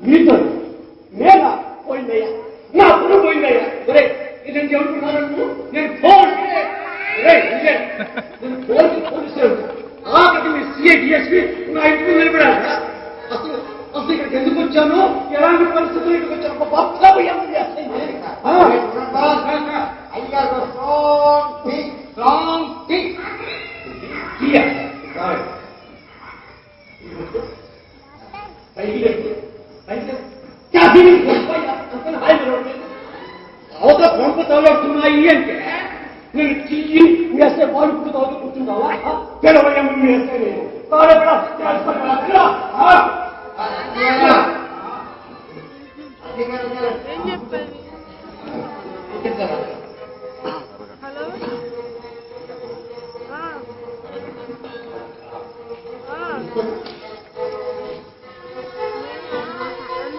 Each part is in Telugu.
మీతో నేనా పోయిందయ్యా నా పురు పోయిందయ్యా ఒరే ఇదంతా ఏమనుకుంటున్నాను నువ్వు? నేను ఫోన్ నేను ఫోన్ పోలీసు ఆఖరికి మీ సిఐ డిఎస్పీ నా ఇంటి ముందు నిలబడాలి అసలు అసలు ఇక్కడికి ఎందుకు వచ్చాను ఎలాంటి పరిస్థితులు ఇక్కడికి వచ్చాను ఒక బాబు ఏమని చేస్తాయి అయ్యారు స్ట్రాంగ్ స్ట్రాంగ్ 어제 본부 달러 주나 이엔게 내 지지 위에서 머리 부터 어디 붙은 거와 데려가려면 위에서 해 따라가라 따라가라 그라 아 아니야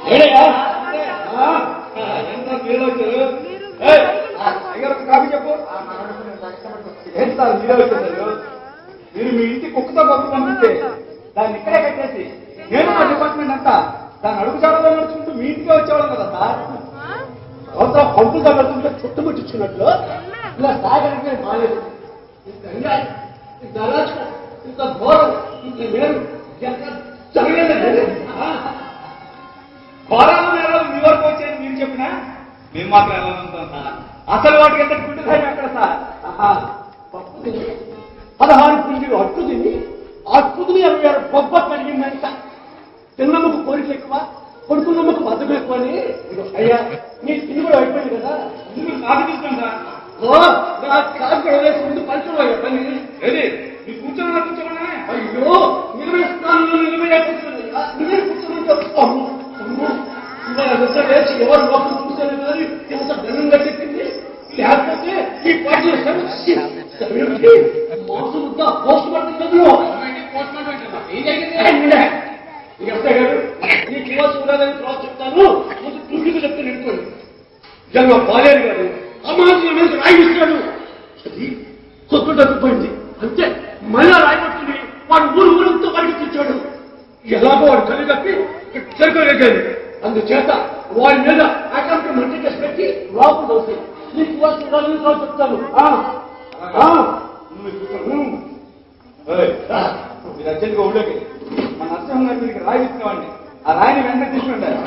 ಹೇಳ ಎಂತ ಕೇಳೋದು మీరే వచ్చేసారు మీరు మీ ఇంటి కుక్కతో పప్పు పంపిస్తే దాన్ని ఇక్కడే కట్టేసి నేను నా డిపార్ట్మెంట్ అంతా దాన్ని అడుగు చాలా నడుచుకుంటూ మీ ఇంటికే వచ్చేవాళ్ళం కదా సార్? ఆ? అవతల పంపు తగలుతుంటే చుట్టుముట్టించున్నట్లు ఇలా సాగడానికి నేను మాలేదు ఇంత అన్యాయం ఇంత అరాచకం ఇంత ఘోరం ఇంత మేలు ఎక్కడ జరగలేదండి ఆ? కోరాలు నేరాలు మీ వరకు వచ్చేది మీరు చెప్పినా? మేము మాత్రం ఎలా ఉంటాం సార్. అసలు వాటికి ఎంత గుడ్డు సార్ ఎక్కడ సార్? పదహారు పిండిలు అట్టు తిని తిని అరవై ఆరు బొబ్బ కలిగిందంట. తిన్నమ్మకు కోరిక ఎక్కువ కొడుకున్నమ్మకు బద్దం ఎక్కువ అని అయ్యా నీ తిని కూడా అయిపోయింది కదా నా కాదు కూడా వేసి ముందు పంచడం పని. ఏది? మీరు కూర్చోమన్నా కూర్చోమన్నా అయ్యో నిలబడే స్థానంలో నిలబడే కూర్చోండి గారు ఈ కివాస్ ఉండాలని తర్వాత చెప్తాను. ముందు పుట్టుకు చెప్తే నిలుపుకోండి జన్మ పాలేరు గారు అమానుషుల మీద రాయిస్తాడు అది కొత్త తగ్గిపోయింది అంతే. మళ్ళా రాయబడుతుంది వాడు ఊరు ఊరంతా పరిగెత్తించాడు ఎలాగో వాడు కళ్ళు కప్పి సరిపోలేదు అందుచేత వాడి మీద అకౌంట్ మంచి కేసు పెట్టి లోపల వస్తాయి నీకు వాసు ఉండాలని తర్వాత చెప్తాను. ఆ, ఆ. ఉమ్. ఏయ్, మీరు అర్జెంట్గా ఊళ్ళోకి. ఆ రాయిని వెంట తీసుకుంటారు